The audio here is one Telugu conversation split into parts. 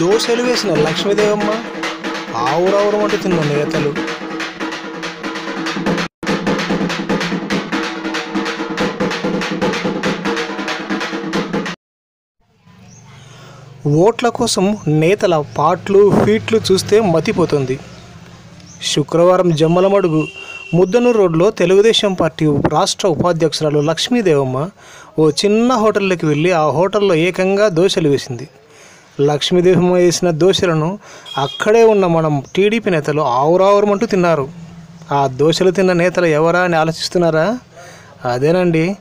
దోశలు వేసిన లక్ష్మీదేవమ్మ ఆవురావురమంటూ తిన్న నేతలు. ఓట్ల కోసం నేతల పాట్లు ఫీట్లు చూస్తే మతిపోతుంది. శుక్రవారం జమ్మలమడుగు ముద్దనూరు రోడ్లో తెలుగుదేశం పార్టీ రాష్ట్ర ఉపాధ్యక్షురాలు లక్ష్మీదేవమ్మ ఓ చిన్న హోటల్లోకి వెళ్ళి ఆ హోటల్లో ఏకంగా దోశలు వేసింది. లక్ష్మీదేవమ్మ వేసిన దోశలను అక్కడే ఉన్న మనం టీడీపీ నేతలు ఆవురావురమంటూ తిన్నారు. ఆ దోశలు తిన్న నేతలు ఎవరా అని ఆలోచిస్తున్నారా? అదేనండి.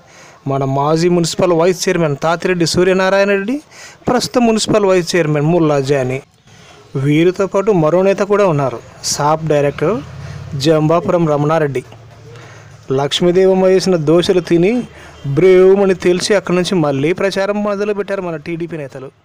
మన మాజీ municipal vice chairman Tatireddy Suryanarayana Reddy ప్రస్తుత మున్సిపల్ వైస్ చైర్మన్ ముల్లాజా అని వీరితో పాటు మరో నేత కూడా ఉన్నారు. SAAP director Jambapuram Ramanareddy. Lakshmidevamma వేసిన దోశలు తిని బ్రేవుమని తెలిసి అక్కడి నుంచి మళ్ళీ ప్రచారం మొదలుపెట్టారు మన టీడీపీ నేతలు.